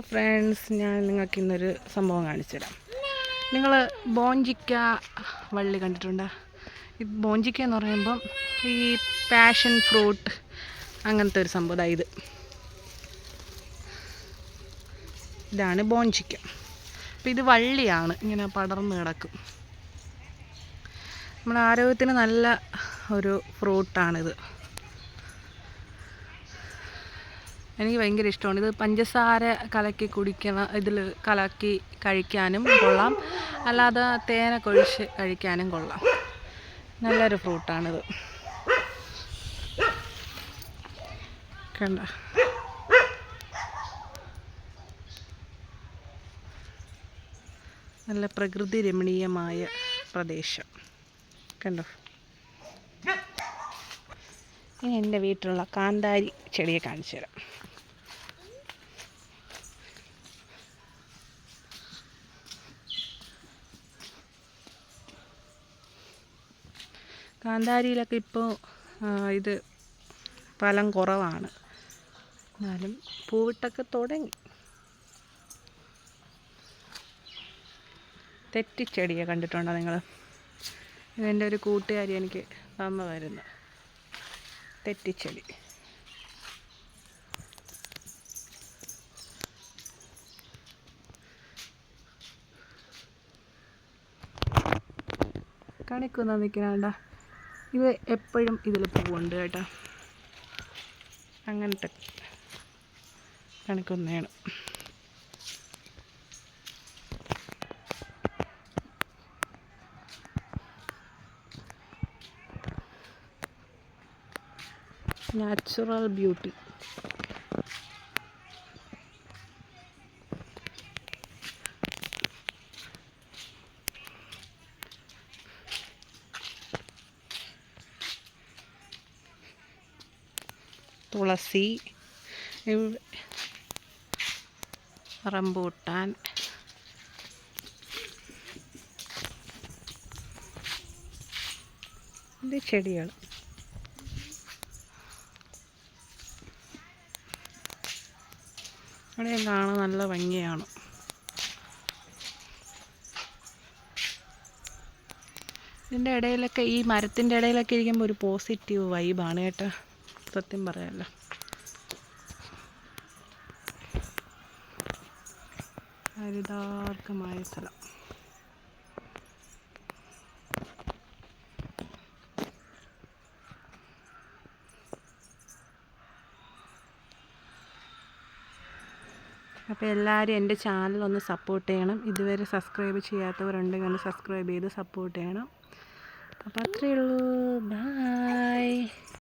Friends ഞാൻ നിങ്ങൾക്ക് ഇന്നൊരു സംഭവം കാണിച്ചു തരാം. നിങ്ങൾ ബോഞ്ചിക്ക വള്ളി കണ്ടിട്ടുണ്ട്? ഈ ബോഞ്ചിക്ക എന്ന് പറയുമ്പം ഈ പാഷൻ ഫ്രൂട്ട് അങ്ങനത്തെ ഒരു സംഭവം. ഇത്. ഇതാണ് ബോഞ്ചിക്ക. അപ്പം ഇത് വള്ളിയാണ്. ഇങ്ങനെ പടർന്ന് കിടക്കും. നമ്മുടെ ആരോഗ്യത്തിന് നല്ല ഒരു ഫ്രൂട്ടാണിത് എനിക്ക് ഭയങ്കര ഇഷ്ടമാണ്. ഇത് പഞ്ചസാര കലക്കി കുടിക്കണം ഇതിൽ കലക്കി കഴിക്കാനും കൊള്ളാം. അല്ലാതെ തേനൊക്കെ ഒഴിച്ച് കഴിക്കാനും കൊള്ളാം. നല്ലൊരു ഫ്രൂട്ടാണിത്. കണ്ട? നല്ല പ്രകൃതി രമണീയമായ പ്രദേശം. കണ്ടോ? ഇനി എന്റെ വീട്ടിലുള്ള കാന്താരി ചെടിയെ കാണിച്ചു തരാം കാന്താരിയിലൊക്കെ ഇപ്പോൾ ഇത് ഫലം കുറവാണ്. എന്നാലും പൂവിട്ടൊക്കെ തുടങ്ങി. തെറ്റിച്ചെടിയെ കണ്ടിട്ടുണ്ടോ നിങ്ങൾ? ഇതെന്റെ ഒരു കൂട്ടുകാരി എനിക്ക് തന്നതായിരുന്നു. തെറ്റിച്ചെടി. കണിക്കുന്ന നിൽക്കണണ്ട ഇത് എപ്പോഴും ഇതിൽ പൂവുണ്ട് കേട്ടോ. അങ്ങനത്തെ കണക്കൊന്നെയാണ് നാച്ചുറൽ ബ്യൂട്ടി. തുളസി റംബൂട്ടാൻ ചെടികൾ. ഇവിടെ കാണാൻ നല്ല ഭംഗിയാണ്. ഇതിന്റെ ഇടയിലൊക്കെ ഈ മരത്തിന്റെ ഇടയിലൊക്കെ ഇരിക്കുമ്പോൾ ഒരു പോസിറ്റീവ് വൈബാണ് കേട്ടോ. സത്യം പറയാമല്ലോ ഹരിതാർക്കമായ സ്ഥലം. അപ്പോൾ എല്ലാവരും എന്റെ ചാനൽ ഒന്ന് സപ്പോർട്ട് ചെയ്യണം. ഇതുവരെ സബ്സ്ക്രൈബ് ചെയ്യാത്തവരുണ്ടെങ്കിൽ ഒന്ന് സബ്സ്ക്രൈബ് ചെയ്ത് സപ്പോർട്ട് ചെയ്യണം. അപ്പോൾ അത്രയേ ഉള്ളൂ. ബൈ